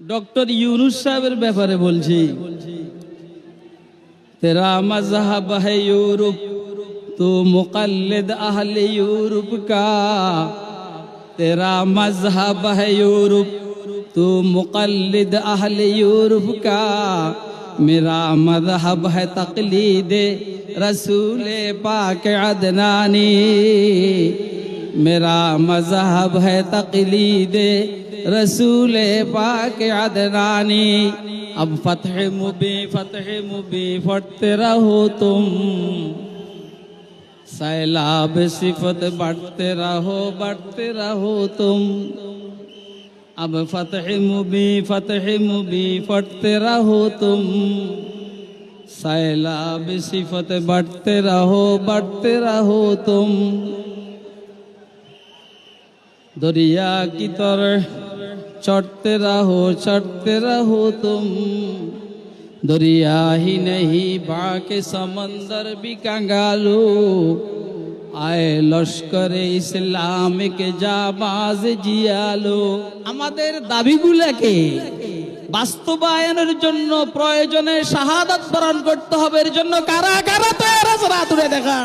Doctor Yunus সাহেবের بول جی تیرا مذہب ہے یورپ تو مقلد اہل یورپ کا تیرا مذہب ہے یورپ تو مقلد اہل یورپ کا میرا مذہب ہے تقلید رسول پاک عدنانی मेरा मजहब है तकलीद रसूल पाक अदनानी अब फतह मुबी फतह मुबी फटते रहो तुम सैलाब सिफत बढ़ते रहो बढ़ते रहो तुम अब फतह मुबी फतह मुबी फटते रहो तुम सैलाब सिफत बढ़ते रहो बढ़ते रहो तुम দরিয়া কি তর? চড়তে রাহো চড়তে রাহো তুম। দরিয়া হি বাকে সমন্দর বি কাঙ্গালু। আয় লস্করে ইসলামকে জাবাজ জিয়ালো। আমাদের দাবিগুলোকে বাস্তবায়নের জন্য প্রয়োজনে শাহাদাত বরণ করতে হবে। এর জন্য কারা কারা তো আছে দেখা।